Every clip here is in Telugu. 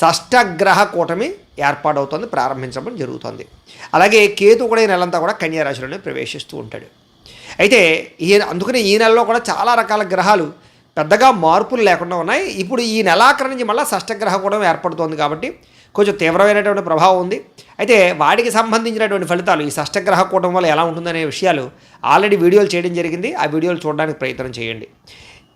షష్టగ్రహ కూటమి ఏర్పాటవుతుంది ప్రారంభించడం జరుగుతుంది. అలాగే కేతు కూడా ఈ నెలంతా కూడా కన్యారాశిలోనే ప్రవేశిస్తూ ఉంటాడు. అయితే ఈ అందుకని ఈ నెలలో కూడా చాలా రకాల గ్రహాలు పెద్దగా మార్పులు లేకుండా ఉన్నాయి. ఇప్పుడు ఈ నెలాఖరు నుంచి మళ్ళీ షష్టగ్రహ కూడా ఏర్పడుతోంది కాబట్టి కొంచెం తీవ్రమైనటువంటి ప్రభావం ఉంది. అయితే వాటికి సంబంధించినటువంటి ఫలితాలు ఈ షష్టగ్రహ కూటం వల్ల ఎలా ఉంటుందనే విషయాలు ఆల్రెడీ వీడియోలు చేయడం జరిగింది. ఆ వీడియోలు చూడడానికి ప్రయత్నం చేయండి.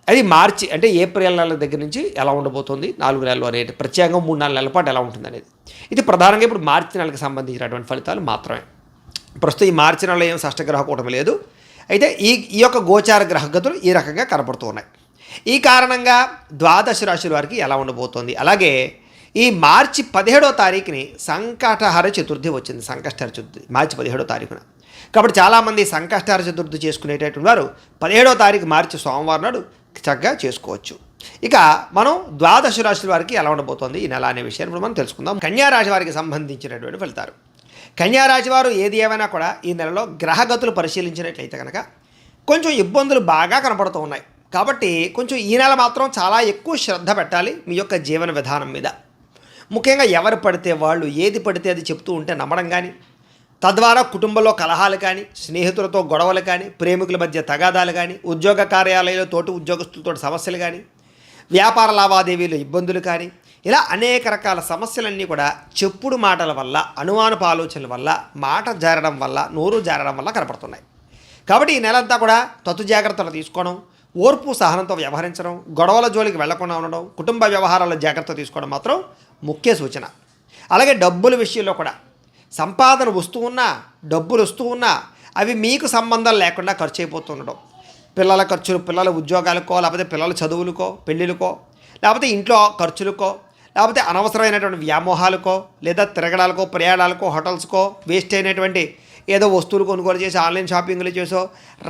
అది మార్చి అంటే ఏప్రిల్ నెల దగ్గర నుంచి ఎలా ఉండబోతుంది? నాలుగు నెలలు అనేది ప్రత్యేకంగా మూడు నాలుగు నెలల పాటు ఎలా ఉంటుంది అనేది ఇది ప్రధానంగా ఇప్పుడు మార్చి నెలకు సంబంధించినటువంటి ఫలితాలు మాత్రమే. ప్రస్తుతం ఈ మార్చి నెలలో ఏం షష్టగ్రహ కూటమి లేదు. అయితే ఈ ఈ యొక్క గోచార గ్రహగతులు ఈ రకంగా కనపడుతూ ఉన్నాయి. ఈ కారణంగా ద్వాదశ రాశుల వారికి ఎలా ఉండబోతోంది? అలాగే ఈ మార్చి పదిహేడో తారీఖుని సంకటహర చతుర్థి వచ్చింది. సంకష్టహర చతుర్థి మార్చి పదిహేడో తారీఖున. కాబట్టి చాలామంది సంకష్టహర చతుర్థి చేసుకునేటటువంటి వారు పదిహేడో తారీఖు మార్చి సోమవారం నాడు చక్కగా చేసుకోవచ్చు. ఇక మనం ద్వాదశ రాశుల వారికి ఎలా ఉండబోతోంది? ఈ నెల అనే విషయాన్ని ఇప్పుడు మనం తెలుసుకుందాం. కన్యారాశి వారికి సంబంధించినటువంటి ఫలితాలు. కన్యారాశి వారు ఏది ఏమైనా కూడా ఈ నెలలో గ్రహగతులు పరిశీలించినట్లయితే కనుక కొంచెం ఇబ్బందులు బాగా కనపడుతూ ఉన్నాయి. కాబట్టి కొంచెం ఈ నెల మాత్రం చాలా ఎక్కువ శ్రద్ధ పెట్టాలి మీ యొక్క జీవన విధానం మీద. ముఖ్యంగా ఎవరు పడితే వాళ్ళు ఏది పడితే అది చెప్తూ ఉంటే నమ్మడం కానీ తద్వారా కుటుంబంలో కలహాలు కానీ స్నేహితులతో గొడవలు కానీ ప్రేమికుల మధ్య తగాదాలు కానీ ఉద్యోగ కార్యాలయంలో తోటి ఉద్యోగస్తులతో సమస్యలు కానీ వ్యాపార లావాదేవీలు ఇబ్బందులు కానీ ఇలా అనేక రకాల సమస్యలన్నీ కూడా చెప్పుడు మాటల వల్ల అనుమానపు ఆలోచనల వల్ల మాట జారడం వల్ల నోరు జారడం వల్ల కనపడుతున్నాయి. కాబట్టి ఈ నెలంతా కూడా తత్తు జాగ్రత్తలు తీసుకోవడం ఓర్పు సహనంతో వ్యవహరించడం గొడవల జోలికి వెళ్ళకుండా ఉండడం కుటుంబ వ్యవహారాల జాగ్రత్త తీసుకోవడం మాత్రం ముఖ్య సూచన. అలాగే డబ్బుల విషయంలో కూడా సంపాదన వస్తూ ఉన్నా డబ్బులు వస్తూ ఉన్నా అవి మీకు సంబంధం లేకుండా ఖర్చు అయిపోతుండడం పిల్లల ఖర్చులు పిల్లల ఉద్యోగాలకో లేకపోతే పిల్లల చదువులకో పెళ్ళిళ్ళకో లేకపోతే ఇంట్లో ఖర్చులకో లేకపోతే అనవసరమైనటువంటి వ్యామోహాలకో లేదా తిరగడాలకో ప్రయాణాలకో హోటల్స్కో వేస్ట్ అయినటువంటి ఏదో వస్తువులు కొనుగోలు చేసి ఆన్లైన్ షాపింగ్లు చేసో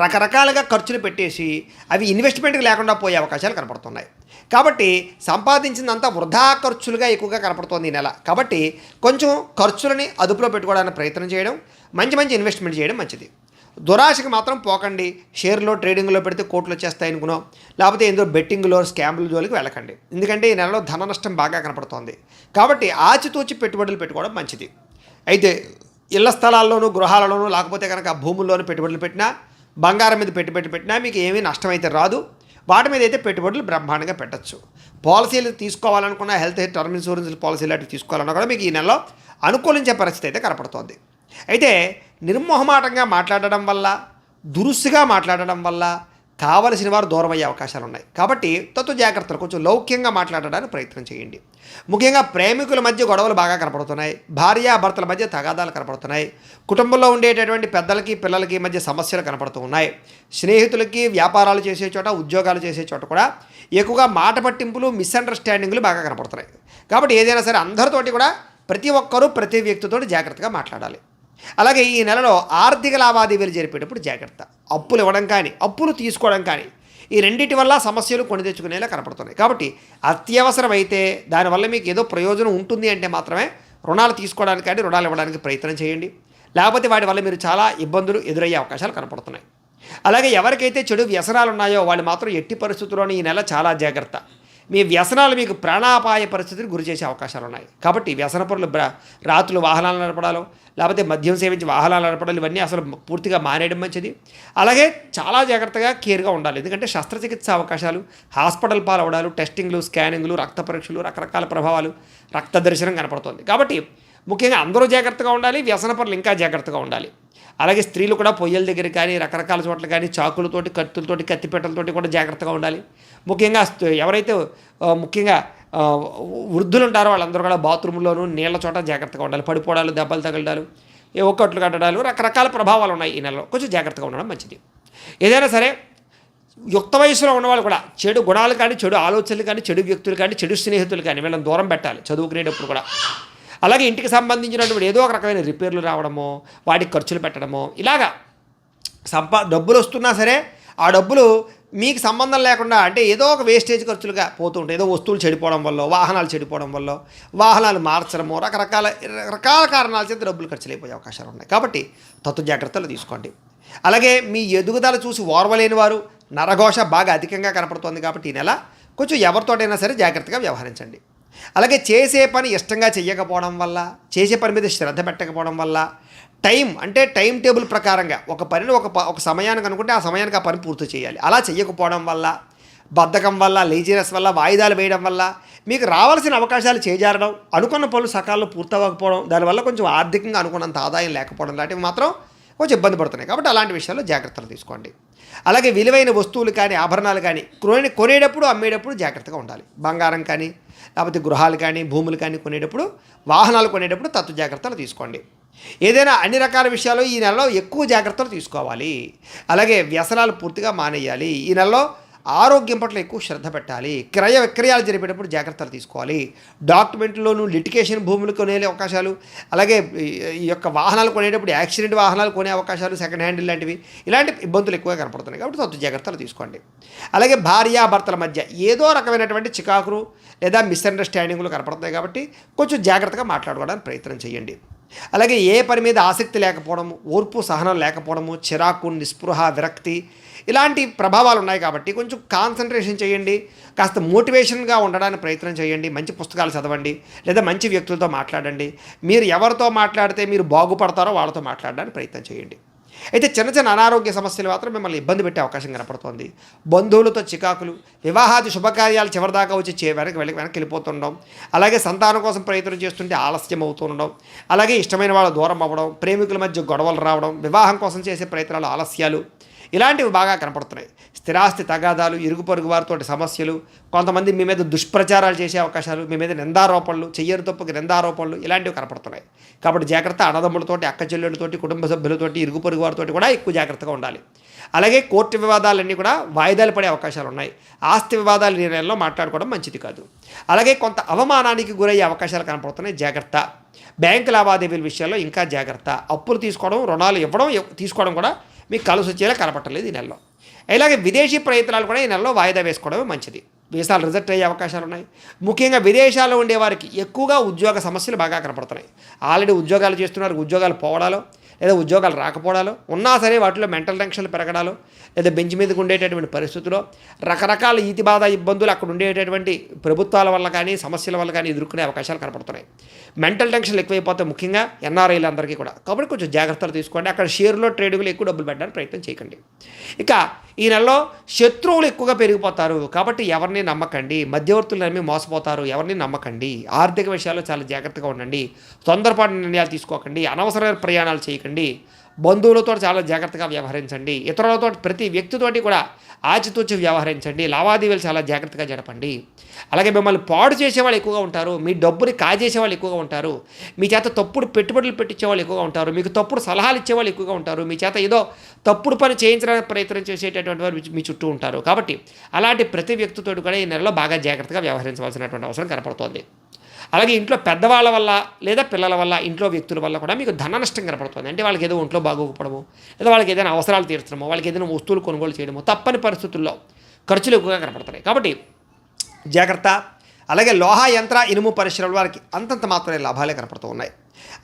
రకరకాలుగా ఖర్చులు పెట్టేసి అవి ఇన్వెస్ట్మెంట్కి లేకుండా పోయే అవకాశాలు కనపడుతున్నాయి. కాబట్టి సంపాదించిందంతా వృధా ఖర్చులుగా ఎక్కువగా కనపడుతోంది ఈ నెల. కాబట్టి కొంచెం ఖర్చులని అదుపులో పెట్టుకోవడానికి ప్రయత్నం చేయడం మంచి మంచి ఇన్వెస్ట్మెంట్ చేయడం మంచిది. దురాశకి మాత్రం పోకండి. షేర్లో ట్రేడింగ్లో పెడితే కోట్లు వచ్చేస్తాయి అనుకునో లేకపోతే ఏందో బెట్టింగ్లో స్కామ్ల జోలికి వెళ్ళకండి. ఎందుకంటే ఈ నెలలో ధన నష్టం బాగా కనపడుతోంది. కాబట్టి ఆచితూచి పెట్టుబడులు పెట్టుకోవడం మంచిది. అయితే ఇళ్ళ స్థలాల్లోనూ గృహాలలోనూ లేకపోతే కనుక భూముల్లోనూ పెట్టుబడులు పెట్టినా బంగారం మీద పెట్టుబడి పెట్టినా మీకు ఏమీ నష్టమైతే రాదు. వాటి మీద అయితే పెట్టుబడులు బ్రహ్మాండంగా పెట్టచ్చు. పాలసీలు తీసుకోవాలనుకున్న హెల్త్ టర్మ్ ఇన్సూరెన్స్ పాలసీలు లాంటివి తీసుకోవాలన్నా కూడా మీకు ఈ నెలలో అనుకూలించే పరిస్థితి అయితే కనపడుతోంది. అయితే నిర్మోహమాటంగా మాట్లాడడం వల్ల దురుసుగా మాట్లాడడం వల్ల కావలసిన వారు దూరం అయ్యే అవకాశాలు ఉన్నాయి. కాబట్టి తత్వ జాగ్రత్తలు కొంచెం లౌక్యంగా మాట్లాడడానికి ప్రయత్నం చేయండి. ముఖ్యంగా ప్రేమికుల మధ్య గొడవలు బాగా కనపడుతున్నాయి. భార్యాభర్తల మధ్య తగాదాలు కనపడుతున్నాయి. కుటుంబంలో ఉండేటటువంటి పెద్దలకి పిల్లలకి మధ్య సమస్యలు కనపడుతూ ఉన్నాయి. స్నేహితులకి వ్యాపారాలు చేసే చోట ఉద్యోగాలు చేసే చోట కూడా ఎక్కువగా మాట పట్టింపులు మిస్అండర్స్టాండింగ్లు బాగా కనపడుతున్నాయి. కాబట్టి ఏదైనా సరే అందరితోటి కూడా ప్రతి ఒక్కరూ ప్రతి వ్యక్తితో జాగ్రత్తగా మాట్లాడాలి. అలాగే ఈ నెలలో ఆర్థిక లావాదేవీలు జరిపేటప్పుడు జాగ్రత్త. అప్పులు ఇవ్వడం కానీ అప్పులు తీసుకోవడం కానీ ఈ రెండింటి వల్ల సమస్యలు కొని తెచ్చుకునేలా కనపడుతున్నాయి. కాబట్టి అత్యవసరం అయితే దానివల్ల మీకు ఏదో ప్రయోజనం ఉంటుంది అంటే మాత్రమే రుణాలు తీసుకోవడానికి కానీ రుణాలు ఇవ్వడానికి ప్రయత్నం చేయండి. లేకపోతే వాటి వల్ల మీరు చాలా ఇబ్బందులు ఎదురయ్యే అవకాశాలు కనపడుతున్నాయి. అలాగే ఎవరికైతే చెడు వ్యసనాలు ఉన్నాయో వాళ్ళు మాత్రం ఎట్టి పరిస్థితుల్లోనూ ఈ నెల చాలా జాగ్రత్త. మీ వ్యసనాలు మీకు ప్రాణాపాయ పరిస్థితిని గురి చేసే అవకాశాలు ఉన్నాయి. కాబట్టి వ్యసన పనులు రాత్రులు వాహనాలు నడపడాలో లేకపోతే మద్యం సేవించి వాహనాలు నడపడాలి ఇవన్నీ అసలు పూర్తిగా మానేయడం మంచిది. అలాగే చాలా జాగ్రత్తగా కేర్గా ఉండాలి. ఎందుకంటే శస్త్రచికిత్స అవకాశాలు హాస్పిటల్ పాలవడాలు టెస్టింగ్లు స్కానింగ్లు రక్త పరీక్షలు రకరకాల ప్రభావాలు రక్త దర్శనం కనపడుతుంది. కాబట్టి ముఖ్యంగా అందరూ జాగ్రత్తగా ఉండాలి వ్యసన పనులు ఇంకా జాగ్రత్తగా ఉండాలి. అలాగే స్త్రీలు కూడా పొయ్యల దగ్గర కానీ రకరకాల చోట్ల కానీ చాకులతోటి కత్తులతోటి కత్తిపెట్టలతోటి కూడా జాగ్రత్తగా ఉండాలి. ముఖ్యంగా ఎవరైతే ముఖ్యంగా వృద్ధులు ఉంటారో వాళ్ళందరూ కూడా బాత్రూంలోనూ నీళ్ళ చోట జాగ్రత్తగా ఉండాలి. పడిపోవడాలు దెబ్బలు తగలడాలు ఏ ఒక్కట్లు కట్టడాలు రకరకాల ప్రభావాలు ఉన్నాయి ఈ నెలలో. కొంచెం జాగ్రత్తగా ఉండడం మంచిది. ఏదైనా సరే యుక్త వయసులో ఉన్నవాళ్ళు కూడా చెడు గుణాలు కానీ చెడు ఆలోచనలు కానీ చెడు వ్యక్తులు కానీ చెడు స్నేహితులు కానీ వీళ్ళని దూరం పెట్టాలి. చదువుకునేటప్పుడు కూడా. అలాగే ఇంటికి సంబంధించినటువంటి ఏదో ఒక రకమైన రిపేర్లు రావడమో వాటికి ఖర్చులు పెట్టడమో ఇలాగా సంపా డబ్బులు వస్తున్నా సరే ఆ డబ్బులు మీకు సంబంధం లేకుండా అంటే ఏదో ఒక వేస్టేజ్ ఖర్చులుగా పోతుంటాయి ఏదో వస్తువులు చెడిపోవడం వల్ల వాహనాలు చెడిపోవడం వల్ల వాహనాలు మార్చడము రకరకాల రకాల కారణాల చేత డబ్బులు ఖర్చులు అయిపోయే అవకాశాలు ఉన్నాయి. కాబట్టి తత్వ జాగ్రత్తలు తీసుకోండి. అలాగే మీ ఎదుగుదల చూసి ఓర్వలేని వారు నరఘోష బాగా అధికంగా కనపడుతోంది కాబట్టి ఈ నెల కొంచెం ఎవరితోటైనా సరే జాగ్రత్తగా వ్యవహరించండి. అలాగే చేసే పని ఇష్టంగా చెయ్యకపోవడం వల్ల చేసే పని మీద శ్రద్ధ పెట్టకపోవడం వల్ల టైం అంటే టైం టేబుల్ ప్రకారంగా ఒక పనిని ఒక ఒక సమయానికి అనుకుంటే ఆ సమయానికి ఆ పని పూర్తి చేయాలి. అలా చెయ్యకపోవడం వల్ల బద్ధకం వల్ల లేజినెస్ వల్ల వాయిదాలు వేయడం వల్ల మీకు రావాల్సిన అవకాశాలు చేజారడం అనుకున్న పనులు సకాలంలో పూర్తవ్వకపోవడం దానివల్ల కొంచెం ఆర్థికంగా అనుకున్నంత ఆదాయం లేకపోవడం లాంటివి మాత్రం కొంచెం ఇబ్బంది పడుతున్నాయి. కాబట్టి అలాంటి విషయాల్లో జాగ్రత్తలు తీసుకోండి. అలాగే విలువైన వస్తువులు కానీ ఆభరణాలు కానీ కొనే కొనేటప్పుడు అమ్మేటప్పుడు జాగ్రత్తగా ఉండాలి. బంగారం కానీ లేకపోతే గృహాలు కానీ భూములు కానీ కొనేటప్పుడు వాహనాలు కొనేటప్పుడు తత్వ జాగ్రత్తలు తీసుకోండి. ఏదైనా అన్ని రకాల విషయాలు ఈ నెలలో ఎక్కువ జాగ్రత్తలు తీసుకోవాలి. అలాగే వ్యసనాలు పూర్తిగా మానేయాలి. ఈ నెలలో ఆరోగ్యం పట్ల ఎక్కువ శ్రద్ధ పెట్టాలి. క్రయ విక్రయాలు జరిపేటప్పుడు జాగ్రత్తలు తీసుకోవాలి. డాక్యుమెంట్లోను లిటికేషన్ భూములు కొనే అవకాశాలు. అలాగే ఈ- యొక్క వాహనాలు కొనేటప్పుడు యాక్సిడెంట్ వాహనాలు కొనే అవకాశాలు సెకండ్ హ్యాండ్ లాంటివి ఇలాంటి ఇబ్బందులు ఎక్కువగా కనపడుతున్నాయి కాబట్టి తొత్తు జాగ్రత్తలు తీసుకోండి. అలాగే భార్యాభర్తల మధ్య ఏదో రకమైనటువంటి చికాకులు లేదా మిస్అండర్స్టాండింగ్లు కనపడుతున్నాయి కాబట్టి కొంచెం జాగ్రత్తగా మాట్లాడుకోవడానికి ప్రయత్నం చేయండి. అలాగే ఏ పని మీద ఆసక్తి లేకపోవడము ఓర్పు సహనం లేకపోవడము చిరాకు నిస్పృహ విరక్తి ఇలాంటి ప్రభావాలు ఉన్నాయి కాబట్టి కొంచెం కాన్సన్ట్రేషన్ చేయండి. కాస్త మోటివేషన్గా ఉండడానికి ప్రయత్నం చేయండి. మంచి పుస్తకాలు చదవండి. లేదా మంచి వ్యక్తులతో మాట్లాడండి. మీరు ఎవరితో మాట్లాడితే మీరు బాగుపడతారో వాళ్ళతో మాట్లాడడానికి ప్రయత్నం చేయండి. అయితే చిన్న చిన్న అనారోగ్య సమస్యలు మాత్రం మిమ్మల్ని ఇబ్బంది పెట్టే అవకాశం కనపడుతోంది. బంధువులతో చికాకులు వివాహాది శుభకార్యాలు చివరిదాకా వచ్చి చే వెనక్కి వెళ్ళి వెనక్కి వెళ్ళిపోతుండడం. అలాగే సంతానం కోసం ప్రయత్నం చేస్తుంటే ఆలస్యం అవుతుండడం. అలాగే ఇష్టమైన వాళ్ళ దూరం అవ్వడం ప్రేమికుల మధ్య గొడవలు రావడం వివాహం కోసం చేసే ప్రయత్నాలు ఆలస్యాలు. ఇలాంటివి బాగా కనపడుతున్నాయి. స్థిరాస్తి తగాదాలు ఇరుగు పొరుగు వారితో సమస్యలు కొంతమంది మీ మీద దుష్ప్రచారాలు చేసే అవకాశాలు మీ మీద నిందారోపణలు చెయ్యరు తప్పుకి నిందారోపణలు ఇలాంటివి కనపడుతున్నాయి. కాబట్టి జాగ్రత్త అన్నదమ్ములతోటి అక్క చెల్లెళ్ళతోటి కుటుంబ సభ్యులతోటి ఇరుగు పొరుగు వారితోటి కూడా ఎక్కువ జాగ్రత్తగా ఉండాలి. అలాగే కోర్టు వివాదాలన్నీ కూడా వాయిదాలు పడే అవకాశాలు ఉన్నాయి. ఆస్తి వివాదాలు నిర్ణయంలో మాట్లాడుకోవడం మంచిది కాదు. అలాగే కొంత అవమానానికి గురయ్యే అవకాశాలు కనపడుతున్నాయి. జాగ్రత్త. బ్యాంకు లావాదేవీల విషయాల్లో ఇంకా జాగ్రత్త. అప్పులు తీసుకోవడం రుణాలు ఇవ్వడం తీసుకోవడం కూడా మీకు కలిసి వచ్చేలా కనపట్టలేదు ఈ నెలలో. ఇలాగే విదేశీ ప్రయత్నాలు కూడా ఈ నెలలో వాయిదా వేసుకోవడమే మంచిది. వీసాలు రిజెక్ట్ అయ్యే అవకాశాలు ఉన్నాయి. ముఖ్యంగా విదేశాల్లో ఉండే వారికి ఎక్కువగా ఉద్యోగ సమస్యలు బాగా కనపడుతున్నాయి. ఆల్రెడీ ఉద్యోగాలు చేస్తున్నారు ఉద్యోగాలు పోవడాలో. లేదా ఉద్యోగాలు రాకపోవడాలు ఉన్నా సరే వాటిలో మెంటల్ టెన్షన్లు పెరగడాలు లేదా బెంచ్ మీదకు ఉండేటటువంటి పరిస్థితుల్లో రకరకాల ఈతి బాధ ఇబ్బందులు అక్కడ ఉండేటటువంటి ప్రభుత్వాల వల్ల కానీ సమస్యల వల్ల కానీ ఎదుర్కొనే అవకాశాలు కనపడుతున్నాయి. మెంటల్ టెన్షన్లు ఎక్కువైపోతే ముఖ్యంగా ఎన్ఆర్ఐలు అందరికీ కూడా. కాబట్టి కొంచెం జాగ్రత్తలు తీసుకోండి. అక్కడ షేర్లో ట్రేడింగ్లో ఎక్కువ డబ్బులు పెట్టడానికి ప్రయత్నం చేయకండి. ఇక ఈ నెలలో శత్రువులు ఎక్కువగా పెరిగిపోతారు. కాబట్టి ఎవరిని నమ్మకండి. మధ్యవర్తులు నమ్మి మోసపోతారు. ఎవరిని నమ్మకండి. ఆర్థిక విషయాల్లో చాలా జాగ్రత్తగా ఉండండి. తొందరపాటు నిర్ణయాలు తీసుకోకండి. అనవసరమైన ప్రయాణాలు చేయకండి. బంధువులతో చాలా జాగ్రత్తగా వ్యవహరించండి. ఇతరులతో ప్రతి వ్యక్తితోటి కూడా ఆచితూచి వ్యవహరించండి. లావాదేవీలు చాలా జాగ్రత్తగా జరపండి. అలాగే మిమ్మల్ని పాడు చేసేవాళ్ళు ఎక్కువగా ఉంటారు. మీ డబ్బుని కాజేసే వాళ్ళు ఎక్కువగా ఉంటారు. మీ చేత తప్పుడు పెట్టుబడులు పెట్టించే వాళ్ళు ఎక్కువగా ఉంటారు. మీకు తప్పుడు సలహాలు ఇచ్చేవాళ్ళు ఎక్కువగా ఉంటారు. మీ చేత ఏదో తప్పుడు పని చేయించడానికి ప్రయత్నం చేసేటటువంటి వారు మీ- మీ చుట్టూ ఉంటారు. కాబట్టి అలాంటి ప్రతి వ్యక్తితో కూడా ఈ నెలలో బాగా జాగ్రత్తగా వ్యవహరించవలసినటువంటి అవసరం కనపడుతోంది. అలాగే ఇంట్లో పెద్దవాళ్ళ వల్ల లేదా పిల్లల వల్ల ఇంట్లో వ్యక్తుల వల్ల కూడా మీకు ధన నష్టం కనపడుతుంది. అంటే వాళ్ళకి ఏదో ఒంట్లో బాగోకపోవడము లేదా వాళ్ళకి ఏదైనా అవసరాలు తీర్చడము వాళ్ళకి ఏదైనా వస్తువులు కొనుగోలు చేయడము తప్పని పరిస్థితుల్లో ఖర్చులు ఎక్కువగా కనపడుతున్నాయి. కాబట్టి జాగ్రత్త. అలాగే లోహ యంత్ర ఇనుము పరిశ్రమల వారికి అంతంత మాత్రమే లాభాలే కనపడుతూ ఉన్నాయి.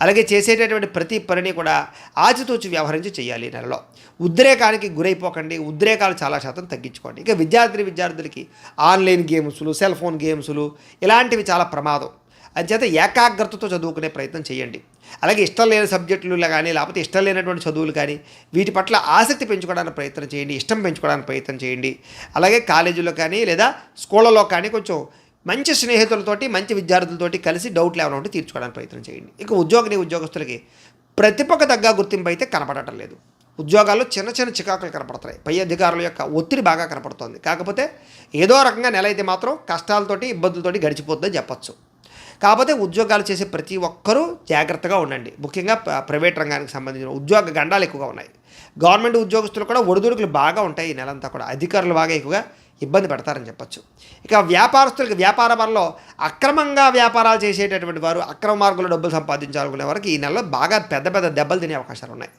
అలాగే చేసేటటువంటి ప్రతి పనిని కూడా ఆచితూచి వ్యవహరించి చేయాలి నెలలో. ఉద్రేకానికి గురైపోకండి. ఉద్రేకాలు చాలా శాతం తగ్గించుకోండి. ఇక విద్యార్థి విద్యార్థులకి ఆన్లైన్ గేమ్స్లు సెల్ ఫోన్ గేమ్స్లు ఇలాంటివి చాలా ప్రమాదం. అంచేత ఏకాగ్రతతో చదువుకునే ప్రయత్నం చేయండి. అలాగే ఇష్టం లేని సబ్జెక్టులు కానీ లేకపోతే ఇష్టం లేనటువంటి చదువులు కానీ వీటి పట్ల ఆసక్తి పెంచుకోవడానికి ప్రయత్నం చేయండి. ఇష్టం పెంచుకోవడానికి ప్రయత్నం చేయండి. అలాగే కాలేజీలో కానీ లేదా స్కూళ్ళలో కానీ కొంచెం మంచి స్నేహితులతోటి మంచి విద్యార్థులతోటి కలిసి డౌట్లు ఏమైనా ఉంటే తీర్చుకోవడానికి ప్రయత్నం చేయండి. ఇక ఉద్యోగిని ఉద్యోగస్తులకి ప్రతిభకు తగ్గ గుర్తింపు అయితే కనపడటం లేదు. ఉద్యోగాల్లో చిన్న చిన్న చికాకులు కనపడుతున్నాయి పై అధికారుల యొక్క ఒత్తిడి బాగా కనపడుతోంది. కాకపోతే ఏదో రకంగా నెల అయితే మాత్రం కష్టాలతోటి ఇబ్బందులతోటి గడిచిపోతుందని చెప్పచ్చు. కాకపోతే ఉద్యోగాలు చేసే ప్రతి ఒక్కరూ జాగ్రత్తగా ఉండండి. ముఖ్యంగా ప్ర- ప్రైవేట్ రంగానికి సంబంధించిన ఉద్యోగ గండాలు ఎక్కువగా ఉన్నాయి. గవర్నమెంట్ ఉద్యోగస్తులు కూడా ఒడిదుడుకులు బాగా ఉంటాయి ఈ నెలంతా కూడా. అధికారులు బాగా ఎక్కువగా ఇబ్బంది పెడతారని చెప్పొచ్చు. ఇక వ్యాపారస్తులకి వ్యాపార వరలో అక్రమంగా వ్యాపారాలు చేసేటటువంటి వారు అక్రమ మార్గంలో డబ్బులు సంపాదించాలనుకునే వారికి ఈ నెలలో బాగా పెద్ద పెద్ద దెబ్బలు తినే అవకాశాలు ఉన్నాయి.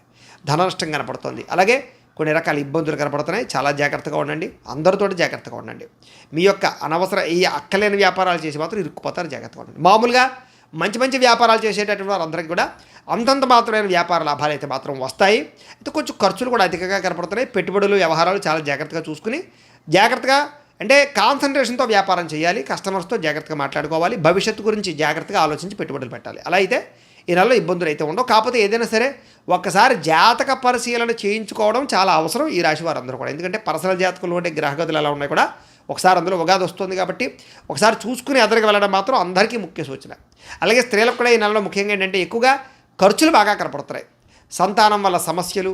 ధన నష్టం కనపడుతుంది. అలాగే కొన్ని రకాల ఇబ్బందులు కనపడుతున్నాయి. చాలా జాగ్రత్తగా ఉండండి. అందరితో జాగ్రత్తగా ఉండండి. మీ యొక్క అనవసర ఈ అక్కలేని వ్యాపారాలు చేసి మాత్రం ఇరుక్కుపోతారు. జాగ్రత్తగా ఉండండి. మామూలుగా మంచి మంచి వ్యాపారాలు చేసేటటువంటి వారందరికీ కూడా అంతంత మాత్రమైన వ్యాపార లాభాలు అయితే మాత్రం వస్తాయి. అయితే కొంచెం ఖర్చులు కూడా అధికంగా కనపడుతున్నాయి. పెట్టుబడులు వ్యవహారాలు చాలా జాగ్రత్తగా చూసుకుని జాగ్రత్తగా అంటే కాన్సన్ట్రేషన్తో వ్యాపారం చేయాలి. కస్టమర్స్తో జాగ్రత్తగా మాట్లాడుకోవాలి. భవిష్యత్తు గురించి జాగ్రత్తగా ఆలోచించి పెట్టుబడులు పెట్టాలి. అలా అయితే ఈ నెలలో ఇబ్బందులు అయితే ఉండవు. కాకపోతే ఏదైనా సరే ఒక్కసారి జాతక పరిశీలన చేయించుకోవడం చాలా అవసరం ఈ రాశి వారందరూ కూడా. ఎందుకంటే పర్సనల్ జాతకంలో ఉండే గ్రహగతులు ఎలా ఉన్నాయి కూడా. ఒకసారి అందులో ఉగాది వస్తుంది కాబట్టి ఒకసారి చూసుకుని ఎదరికి వెళ్ళడం మాత్రం అందరికీ ముఖ్య సూచన. అలాగే స్త్రీలకు కూడా ఈ నెలలో ముఖ్యంగా ఏంటంటే ఎక్కువగా ఖర్చులు బాగా కనపడుతున్నాయి. సంతానం వల్ల సమస్యలు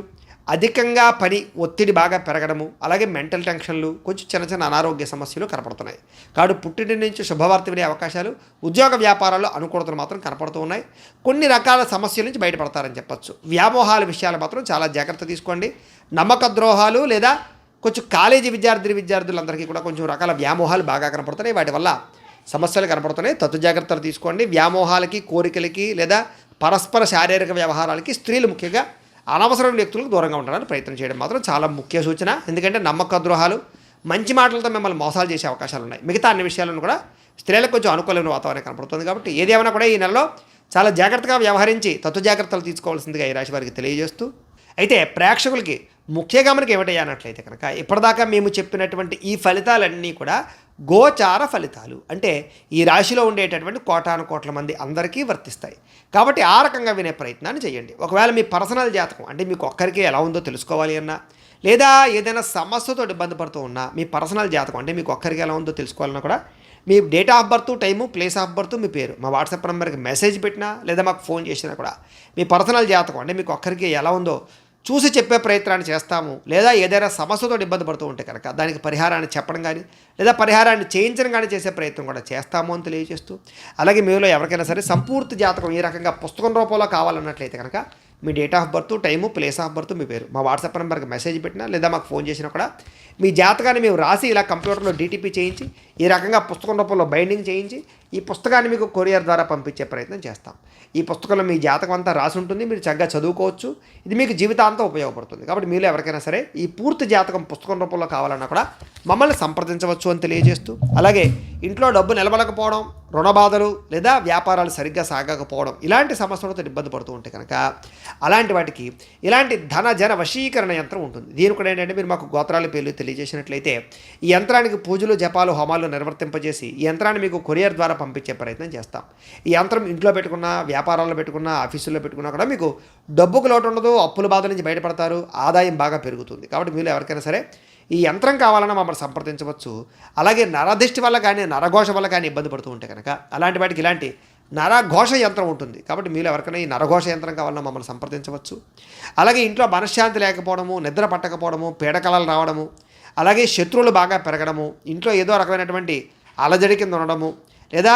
అధికంగా పని ఒత్తిడి బాగా పెరగడము అలాగే మెంటల్ టెన్షన్లు కొంచెం చిన్న చిన్న అనారోగ్య సమస్యలు కనపడుతున్నాయి. కాబట్టి పుట్టిన నుంచి శుభవార్త వినే అవకాశాలు ఉద్యోగ వ్యాపారాల్లో అనుకూలతలు మాత్రం కనపడుతూ ఉన్నాయి. కొన్ని రకాల సమస్యల నుంచి బయటపడతారని చెప్పచ్చు. వ్యామోహాల విషయాలు మాత్రం చాలా జాగ్రత్త తీసుకోండి. నమ్మక ద్రోహాలు లేదా కొంచెం కాలేజీ విద్యార్థి విద్యార్థులందరికీ కూడా కొంచెం రకాల వ్యామోహాలు బాగా కనపడుతున్నాయి. వాటి వల్ల సమస్యలు కనపడుతున్నాయి. తత్తు జాగ్రత్తలు తీసుకోండి. వ్యామోహాలకి కోరికలకి లేదా పరస్పర శారీరక వ్యవహారాలకి స్త్రీలు ముఖ్యంగా అనవసరమైన వ్యక్తులకు దూరంగా ఉండడానికి ప్రయత్నం చేయడం మాత్రం చాలా ముఖ్య సూచన. ఎందుకంటే నమ్మక ద్రోహాలు మంచి మాటలతో మిమ్మల్ని మోసాలు చేసే అవకాశాలు ఉన్నాయి. మిగతా అన్ని విషయాలను కూడా స్త్రీలకు కొంచెం అనుకూలమైన వాతావరణం కనపడుతుంది కాబట్టి ఏదేమైనా కూడా ఈ నెలలో చాలా జాగ్రత్తగా వ్యవహరించి తత్వ జాగ్రత్తలు తీసుకోవాల్సిందిగా ఈ రాశి వారికి తెలియజేస్తూ అయితే ప్రేక్షకులకి ముఖ్య గమనిక ఏమిటయ్యానట్లయితే కనుక ఇప్పటిదాకా మేము చెప్పినటువంటి ఈ ఫలితాలన్నీ కూడా గోచార ఫలితాలు. అంటే ఈ రాశిలో ఉండేటటువంటి కోటాను కోట్ల మంది అందరికీ వర్తిస్తాయి. కాబట్టి ఆ రకంగా వినే ప్రయత్నాన్ని చేయండి. ఒకవేళ మీ పర్సనల్ జాతకం అంటే మీకు ఒక్కరికి ఎలా ఉందో తెలుసుకోవాలి అన్నా లేదా ఏదైనా సమస్యతో ఇబ్బంది పడుతూ ఉన్నా మీ పర్సనల్ జాతకం అంటే మీకు ఒక్కరికి ఎలా ఉందో తెలుసుకోవాలన్నా కూడా మీ date of birth time place of birth మీ పేరు మా వాట్సాప్ నెంబర్కి మెసేజ్ పెట్టినా లేదా మాకు ఫోన్ చేసినా కూడా మీ పర్సనల్ జాతకం అంటే మీకు ఒక్కరికి ఎలా ఉందో చూసి చెప్పే ప్రయత్నాన్ని చేస్తాము. లేదా ఏదైనా సమస్యతో ఇబ్బంది పడుతూ ఉంటే కనుక దానికి పరిహారాన్ని చెప్పడం కానీ లేదా పరిహారాన్ని చేయించడం కానీ చేసే ప్రయత్నం కూడా చేస్తాము అని తెలియజేస్తూ అలాగే మీలో ఎవరికైనా సరే సంపూర్తి జాతకం ఈ రకంగా పుస్తకం రూపంలో కావాలన్నట్లయితే కనుక మీ date of birth time place of birth మీ పేరు. మా వాట్సాప్ నెంబర్కి మెసేజ్ పెట్టినా లేదా మాకు ఫోన్ చేసినా కూడా మీ జాతకాన్ని మేము రాసి ఇలా కంప్యూటర్లో డీటీపీ చేయించి ఈ రకంగా పుస్తకం రూపంలో బైండింగ్ చేయించి ఈ పుస్తకాన్ని మీకు కొరియర్ ద్వారా పంపించే ప్రయత్నం చేస్తాం. ఈ పుస్తకంలో మీ జాతకం అంతా రాసి ఉంటుంది మీరు చక్కగా చదువుకోవచ్చు. ఇది మీకు జీవితాంతం ఉపయోగపడుతుంది. కాబట్టి మీలో ఎవరికైనా సరే ఈ పూర్తి జాతకం పుస్తకం రూపంలో కావాలన్నా కూడా మమ్మల్ని సంప్రదించవచ్చు అని తెలియజేస్తూ అలాగే ఇంట్లో డబ్బు నిలబడకపోవడం రుణ బాధలు లేదా వ్యాపారాలు సరిగ్గా సాగకపోవడం ఇలాంటి సమస్యలతో ఇబ్బంది పడుతూ ఉంటే కనుక అలాంటి వాటికి ఇలాంటి ధన జన వశీకరణ యంత్రం ఉంటుంది. దీని కూడా ఏంటంటే మీరు మాకు గోత్రాల పేర్లు తెలియజేసినట్లయితే ఈ యంత్రానికి పూజలు జపాలు హోమాలు నిర్వర్తింపజేసి ఈ యంత్రాన్ని మీకు కొరియర్ ద్వారా పంపించే ప్రయత్నం చేస్తాం. ఈ యంత్రం ఇంట్లో పెట్టుకున్న వ్యాపారాల్లో పెట్టుకున్న ఆఫీసుల్లో పెట్టుకున్నా కూడా మీకు డబ్బుకు లోటు ఉండదు అప్పుల బాధ నుంచి బయటపడతారు ఆదాయం బాగా పెరుగుతుంది. కాబట్టి మీరు ఎవరికైనా సరే ఈ యంత్రం కావాలన్నా మమ్మల్ని సంప్రదించవచ్చు. అలాగే నరదిష్టి వల్ల కానీ నరఘోష వల్ల కానీ ఇబ్బంది పడుతూ ఉంటే కనుక అలాంటి వాటికి ఇలాంటి నరఘోష యంత్రం ఉంటుంది. కాబట్టి మీరు ఎవరికైనా ఈ నరఘోష యంత్రం కావాలన్నా మమ్మల్ని సంప్రదించవచ్చు. అలాగే ఇంట్లో మనశ్శాంతి లేకపోవడము నిద్ర పట్టకపోవడము పీడకలలు రావడము అలాగే శత్రువులు బాగా పెరగడము ఇంట్లో ఏదో రకమైనటువంటి అలజడి కింద ఉండడము లేదా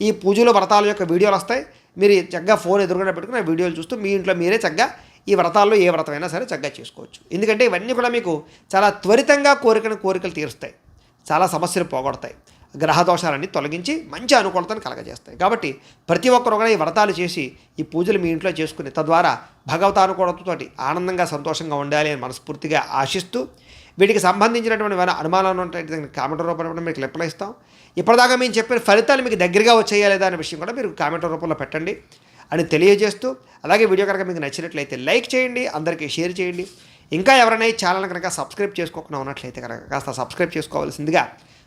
ఈ పూజలు వ్రతాల యొక్క వీడియోలు వస్తాయి. మీరు చక్కగా ఫోన్ ఎదురుగా పెట్టుకుని ఆ వీడియోలు చూస్తూ మీ ఇంట్లో మీరే చక్కగా ఈ వ్రతాల్లో ఏ వ్రతమైనా సరే చక్కగా చేసుకోవచ్చు. ఎందుకంటే ఇవన్నీ కూడా మీకు చాలా త్వరితంగా కోరికను కోరికలు తీరుస్తాయి. చాలా సమస్యలు పోగొడతాయి. గ్రహ దోషాలన్నీ తొలగించి మంచి అనుకూలతను కలగజేస్తాయి. కాబట్టి ప్రతి ఒక్కరు కూడా ఈ వ్రతాలు చేసి ఈ పూజలు మీ ఇంట్లో చేసుకుని తద్వారా భగవతానుకూలతతోటి ఆనందంగా సంతోషంగా ఉండాలి అని మనస్ఫూర్తిగా ఆశిస్తూ వీటికి సంబంధించినటువంటి ఏమైనా అనుమానాలు ఉంటాయి కామెంట్ రూపంలో మీకు రిప్లై ఇస్తాం. ఇప్పటిదాకా మేము చెప్పిన ఫలితాలు మీకు దగ్గరగా వచ్చాయా లేదా అనే విషయం కూడా మీరు కామెంట్ రూపంలో పెట్టండి అని తెలియజేస్తూ అలాగే వీడియో కనుక మీకు నచ్చినట్లయితే లైక్ చేయండి అందరికీ షేర్ చేయండి. ఇంకా ఎవరైనా ఛానల్ కనుక సబ్స్క్రైబ్ చేసుకోకుండా ఉన్నట్లయితే కనుక కాస్త సబ్స్క్రైబ్ చేసుకోవాల్సిందిగా